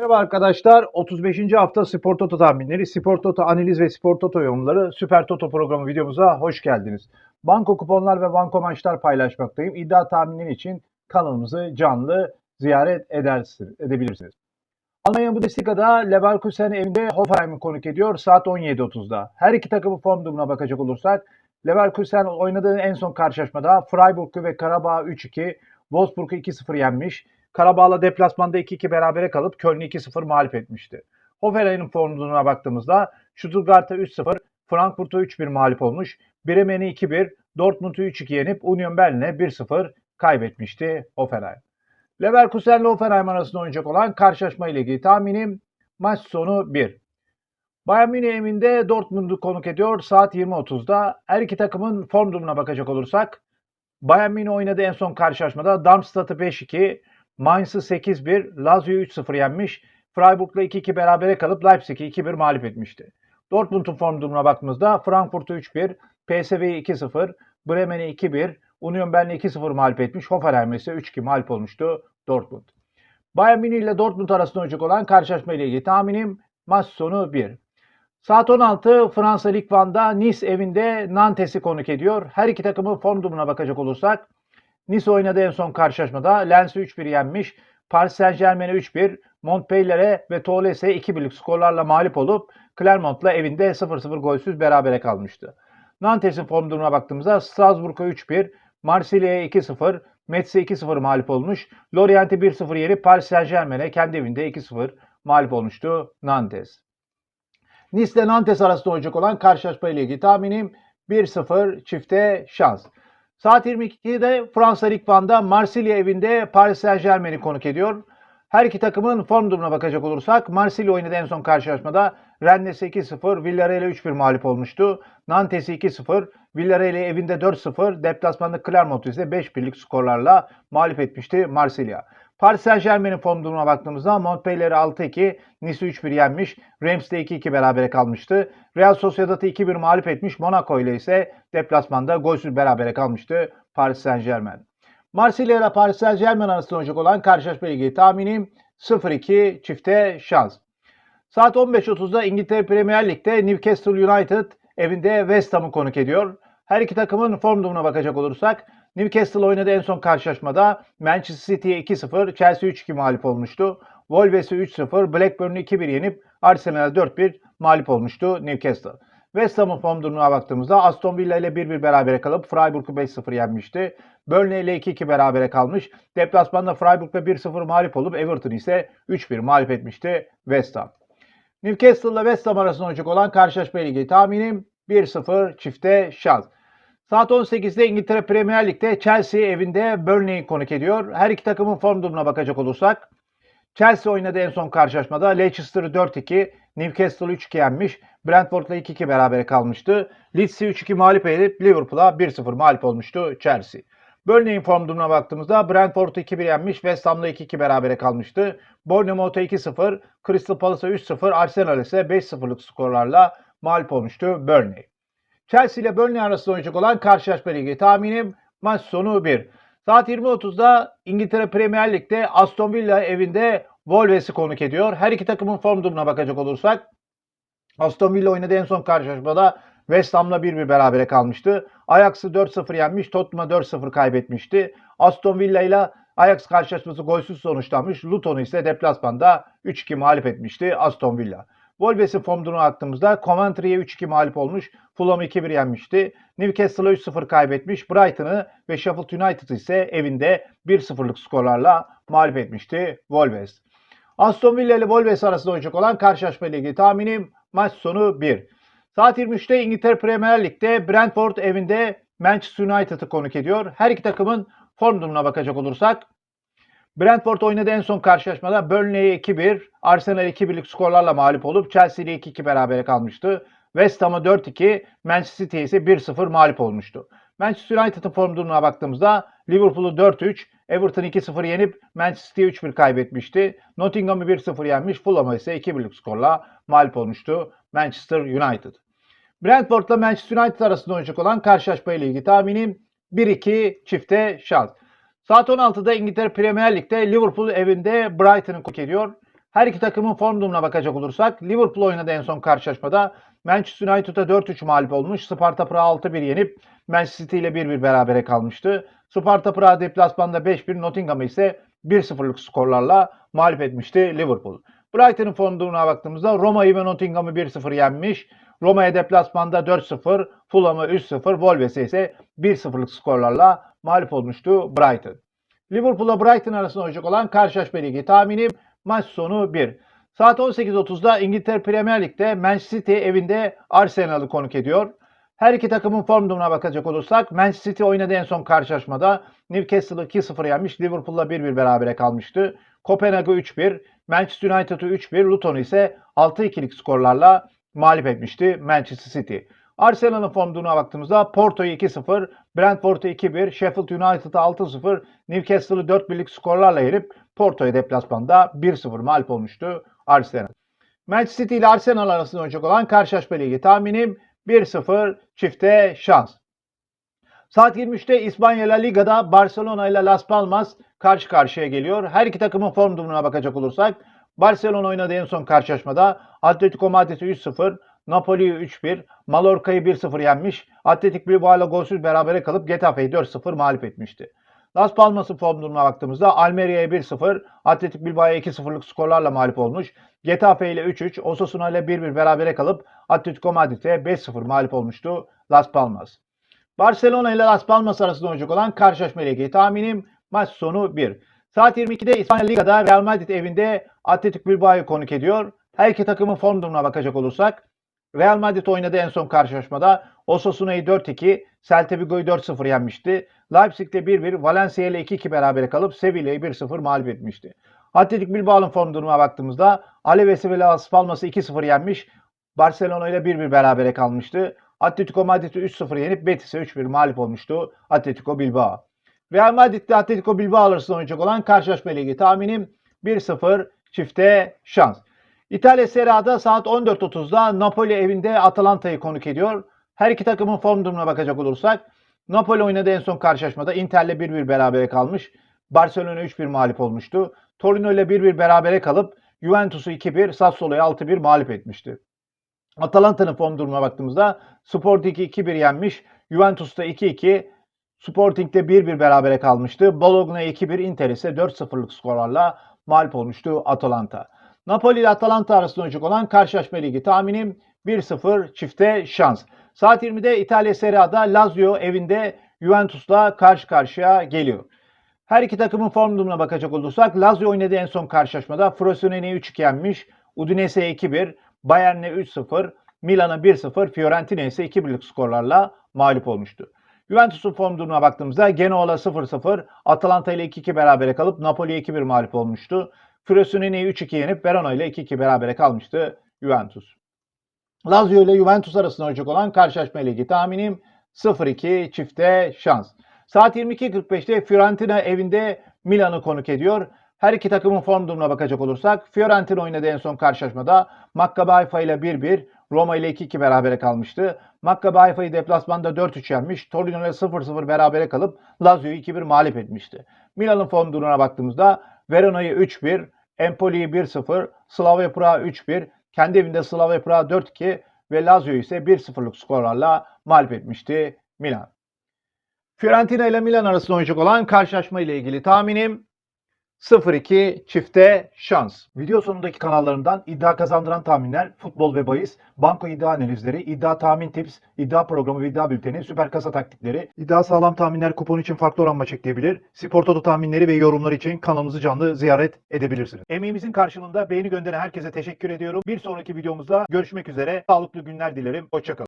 Merhaba arkadaşlar. 35. hafta Spor Toto tahminleri, Spor Toto analiz ve Spor Toto yorumları Süper Toto programı videomuza hoş geldiniz. Banko kuponlar ve banko maçlar paylaşmaktayım. İddia tahminleri için kanalımızı canlı ziyaret edersiniz, edebilirsiniz. Almanya Bundesliga'da Leverkusen evinde Hoffenheim'i konuk ediyor saat 17.30'da. Her iki takımın form durumuna bakacak olursak Leverkusen oynadığı en son karşılaşmada Freiburg'u ve Karabağ 3-2, Wolfsburg'u 2-0 yenmiş. Karabağ'la deplasmanda 2-2 berabere kalıp Köln'ü 2-0 mağlup etmişti. Hoffenheim'in form durumuna baktığımızda Stuttgart'a 3-0, Frankfurt'a 3-1 mağlup olmuş. Bremen'i 2-1, Dortmund'u 3-2 yenip Union Berlin'e 1-0 kaybetmişti Hoffenheim. Leverkusen ile Hoffenheim arasında oynayacak olan karşılaşma ile ilgili tahminim maç sonu 1. Bayern Münih evinde Dortmund'u konuk ediyor saat 20.30'da. Her iki takımın form durumuna bakacak olursak Bayern Münih oynadığı en son karşılaşmada Darmstadt'ı 5-2, Mainz'ı 8-1, Lazio'yu 3-0 yenmiş. Freiburg'la 2-2 berabere kalıp Leipzig'i 2-1 mağlup etmişti. Dortmund'un form durumuna baktığımızda Frankfurt'u 3-1, PSV'yi 2-0, Bremen'i 2-1, Union Berlin'i 2-0 mağlup etmiş. Hoffenheim'e ise 3-2 mağlup olmuştu Dortmund. Bayern Münih ile Dortmund arasında oynayacak olan karşılaşma ile ilgili tahminim maç sonu 1. Saat 16 Fransa Lig 1'da Nice evinde Nantes'i konuk ediyor. Her iki takımın form durumuna bakacak olursak Nice oynadığı en son karşılaşmada Lens'i 3-1 yenmiş. Paris Saint Germain'e 3-1, Montpellier'e ve Toulouse'e 2-1'lik skorlarla mağlup olup Clermont'la evinde 0-0 golsüz berabere kalmıştı. Nantes'in form durumuna baktığımızda Strasbourg'a 3-1, Marsilya'ya 2-0, Metz'e 2-0 mağlup olmuş. Lorient'i 1-0 yenip Paris Saint Germain'e kendi evinde 2-0 mağlup olmuştu Nantes. Nice ile Nantes arasında olacak olan karşılaşma ile ilgili tahminim 1-0 çifte şans. Saat 22'de Fransa Lig 1'da Marsilya evinde Paris Saint Germain'i konuk ediyor. Her iki takımın form durumuna bakacak olursak Marsilya oynadı en son karşılaşmada Rennes'e 2-0, Villarreal'e 3-1 mağlup olmuştu. Nantes'i 2-0, Villarreal'i evinde 4-0, deplasmanda Clermont'u ise 5-1'lik skorlarla mağlup etmişti Marsilya. Paris Saint Germain'in form durumuna baktığımızda Montpellier'i 6-2, Nice'i 3-1 yenmiş, Rams'de 2-2 berabere kalmıştı. Real Sociedad'ı 2-1 mağlup etmiş, Monaco ile ise deplasmanda golsüz berabere kalmıştı Paris Saint Germain. Marsilya ile Paris Saint Germain arasında olacak olan karşılaşma ile ilgili tahminim 0-2 çifte şans. Saat 15.30'da İngiltere Premier Lig'de Newcastle United evinde West Ham'ı konuk ediyor. Her iki takımın form durumuna bakacak olursak Newcastle oynadı en son karşılaşmada Manchester City'ye 2-0, Chelsea 3-2 mağlup olmuştu. Wolves'e 3-0, Blackburn'u 2-1 yenip Arsenal'e 4-1 mağlup olmuştu Newcastle. West Ham'ın form durumuna baktığımızda Aston Villa ile 1-1 berabere kalıp Freiburg'u 5-0 yenmişti. Burnley ile 2-2 berabere kalmış. Deplasmanda Freiburg'la 1-0 mağlup olup Everton ise 3-1 mağlup etmişti West Ham. Newcastle ile West Ham arasında olacak olan karşılaşma ilgili tahminim 1-0 çifte şans. Saat 18'de İngiltere Premier Lig'de Chelsea evinde Burnley'i konuk ediyor. Her iki takımın form durumuna bakacak olursak Chelsea oynadı en son karşılaşmada Leicester'ı 4-2, Newcastle'ı 3-2 yenmiş. Brentford'la 2-2 berabere kalmıştı. Leeds'i 3-2 mağlup edip Liverpool'a 1-0 mağlup olmuştu Chelsea. Burnley'in form durumuna baktığımızda Brentford'u 2-1 yenmiş, West Ham'la 2-2 berabere kalmıştı. Bournemouth'a 2-0, Crystal Palace'a 3-0, Arsenal ise 5-0'lık skorlarla mağlup olmuştu Burnley. Chelsea ile Burnley arasında oynayacak olan karşılaşma ilgili tahminim maç sonu 1. Saat 20.30'da İngiltere Premier Lig'de Aston Villa evinde Wolves'i konuk ediyor. Her iki takımın form durumuna bakacak olursak Aston Villa oynadığı en son karşılaşmada West Ham'la 1-1 berabere kalmıştı. Ajax'ı 4-0 yenmiş, Tottenham'a 4-0 kaybetmişti. Aston Villa ile Ajax karşılaşması golsüz sonuçlanmış. Luton'u ise deplasmanda 3-2 mağlup etmişti Aston Villa. Wolves'in form durumuna baktığımızda Coventry'ye 3-2 mağlup olmuş. Fulham'ı 2-1 yenmişti. Newcastle'a 3-0 kaybetmiş. Brighton'ı ve Sheffield United ise evinde 1-0'lık skorlarla mağlup etmişti Wolves. Aston Villa ile Wolves arasında oynayacak olan karşılaşma ile ilgili tahminim maç sonu 1. Saat 23'te İngiltere Premier Lig'de Brentford evinde Manchester United'ı konuk ediyor. Her iki takımın form durumuna bakacak olursak Brentford oynadı en son karşılaşmada Burnley'e 2-1, Arsenal 2-1'lik skorlarla mağlup olup Chelsea ile 2-2 berabere kalmıştı. West Ham'a 4-2, Manchester City'ye ise 1-0 mağlup olmuştu. Manchester United'ın form durumuna baktığımızda Liverpool'u 4-3, Everton 2-0 yenip Manchester'ı 3-1 kaybetmişti. Nottingham'ı 1-0 yenmiş, Fulham'a ise 2-1'lik skorla mağlup olmuştu Manchester United. Brentford ile Manchester United arasında oynayacak olan karşılaşma ile ilgili tahminim 1-2 çifte şans. Saat 16'da İngiltere Premier Lig'de Liverpool evinde Brighton'ı konuk ediyor. Her iki takımın form durumuna bakacak olursak Liverpool oynadı en son karşılaşmada. Manchester United'a 4-3 mağlup olmuş. Sparta Prag'a 6-1 yenip Manchester City ile 1-1 berabere kalmıştı. Sparta Prag'a deplasmanda 5-1, Nottingham'ı ise 1-0'lık skorlarla mağlup etmişti Liverpool. Brighton'ın form durumuna baktığımızda Roma'yı ve Nottingham'ı 1-0 yenmiş. Roma'ya deplasmanda 4-0, Fulham'ı 3-0, Wolves'e ise 1-0'lık skorlarla mağlup olmuştu Brighton. Liverpool'la Brighton arasında olacak olan karşılaşma ligi tahminim maç sonu 1. Saat 18.30'da İngiltere Premier Lig'de Manchester City evinde Arsenal'ı konuk ediyor. Her iki takımın form durumuna bakacak olursak Manchester City oynadığı en son karşılaşmada Newcastle'ı 2-0 yenmiş, Liverpool'la 1-1 berabere kalmıştı. Kopenhag'ı 3-1, Manchester United'ı 3-1, Luton'u ise 6-2'lik skorlarla mağlup etmişti Manchester City. Arsenal'ın form durumuna baktığımızda Porto'yu 2-0, Brentford'u 2-1, Sheffield United'ı 6-0, Newcastle'ı 4-1'lik skorlarla yenip Porto'ya deplasmanda 1-0 mağlup olmuştu Arsenal. Manchester City ile Arsenal arasında olacak olan karşılaşma ligi tahminim 1-0 çifte şans. Saat 23'te İspanya La Liga'da Barcelona ile Las Palmas karşı karşıya geliyor. Her iki takımın form durumuna bakacak olursak Barcelona oynadığı en son karşılaşmada Atletico Madrid'i 3-0, Napoli'yi 3-1, Mallorca'yı 1-0 yenmiş. Atletik Bilbao ile golsüz berabere kalıp Getafe'yi 4-0 mağlup etmişti. Las Palmas'ın form durumuna baktığımızda Almeria'ya 1-0, Atletik Bilbao'ya 2-0'lık skorlarla mağlup olmuş. Getafe ile 3-3, Osasuna ile 1-1 berabere kalıp Atletico Madrid'e 5-0 mağlup olmuştu Las Palmas. Barcelona ile Las Palmas arasında olacak olan karşılaşma ile tahminim maç sonu 1. Saat 22'de İspanya Liga'da Real Madrid evinde Atletik Bilbao'yu konuk ediyor. Her iki takımın form durumuna bakacak olursak Real Madrid oynadığı en son karşılaşmada Osasuna'yı 4-2, Celta Vigo'yu 4-0 yenmişti. Leipzig'te 1-1, Valencia ile 2-2 berabere kalıp Sevilla'yı 1-0 mağlup etmişti. Atletik Bilbao'nun form durumuna baktığımızda Aleves'i ve Las Palmas'ı 2-0 yenmiş. Barcelona ile 1-1 berabere kalmıştı. Atletico Madrid'i 3-0 yenip Betis'e 3-1 mağlup olmuştu Atletico Bilbao. Real Madrid ile Atletico Bilbao arasında oynayacak olan karşılaşma ligi tahminim 1-0 çifte şans. İtalya Serie A'da saat 14.30'da Napoli evinde Atalanta'yı konuk ediyor. Her iki takımın form durumuna bakacak olursak Napoli oynadığı en son karşılaşmada Inter'le 1-1 berabere kalmış. Barcelona 3-1 mağlup olmuştu. Torino ile 1-1 berabere kalıp Juventus'u 2-1, Sassuolo'yu 6-1 mağlup etmişti. Atalanta'nın form durumuna baktığımızda Sporting'i 2-1 yenmiş. Juventus'ta 2-2, Sporting'de 1-1 berabere kalmıştı. Bologna'ya 2-1, Inter ise 4-0'lık skorlarla mağlup olmuştu Atalanta. Napoli ile Atalanta arasında olacak olan karşılaşma ligi tahminim 1-0 çifte şans. Saat 20'de İtalya Serie A'da Lazio evinde Juventus'la karşı karşıya geliyor. Her iki takımın form durumuna bakacak olursak Lazio oynadığı en son karşılaşmada Frosinone'yi 3-2 yenmiş. Udinese'ye 2-1, Bayern'e 3-0, Milan'a 1-0, Fiorentina ise 2-1'lik skorlarla mağlup olmuştu. Juventus'un form durumuna baktığımızda Genoa'la 0-0, Atalanta ile 2-2 berabere kalıp Napoli'ye 2-1 mağlup olmuştu. Frosinone'yi 3-2 yenip Verona ile 2-2 berabere kalmıştı Juventus. Lazio ile Juventus arasında olacak olan karşılaşma ligi tahminim 0-2 çifte şans. Saat 22.45'te Fiorentina evinde Milan'ı konuk ediyor. Her iki takımın form durumuna bakacak olursak Fiorentina oynadığı en son karşılaşmada Maccabi Haifa ile 1-1, Roma ile 2-2 berabere kalmıştı. Maccabi Haifa'yı deplasmanda 4-3 yenmiş. Torino ile 0-0 berabere kalıp Lazio'yu 2-1 mağlup etmişti. Milan'ın form durumuna baktığımızda Verona'yı 3-1, Empoli'yi 1-0, Slavia Prag'a 3-1, kendi evinde Slavia Prag'a 4-2 ve Lazio ise 1-0'lık skorlarla mağlup etmişti Milan. Fiorentina ile Milan arasında oynayacak olan karşılaşma ile ilgili tahminim 0-2 çifte şans. Video sonundaki kanallarından iddia kazandıran tahminler, futbol ve bahis, banko iddia analizleri, iddia tahmin tips, iddia programı ve iddia bülteni, süper kasa taktikleri, iddia sağlam tahminler kupon için farklı oran maç spor toto tahminleri ve yorumlar için kanalımızı canlı ziyaret edebilirsiniz. Emeğimizin karşılığında beğeni gönderen herkese teşekkür ediyorum. Bir sonraki videomuzda görüşmek üzere. Sağlıklı günler dilerim. Hoşçakalın.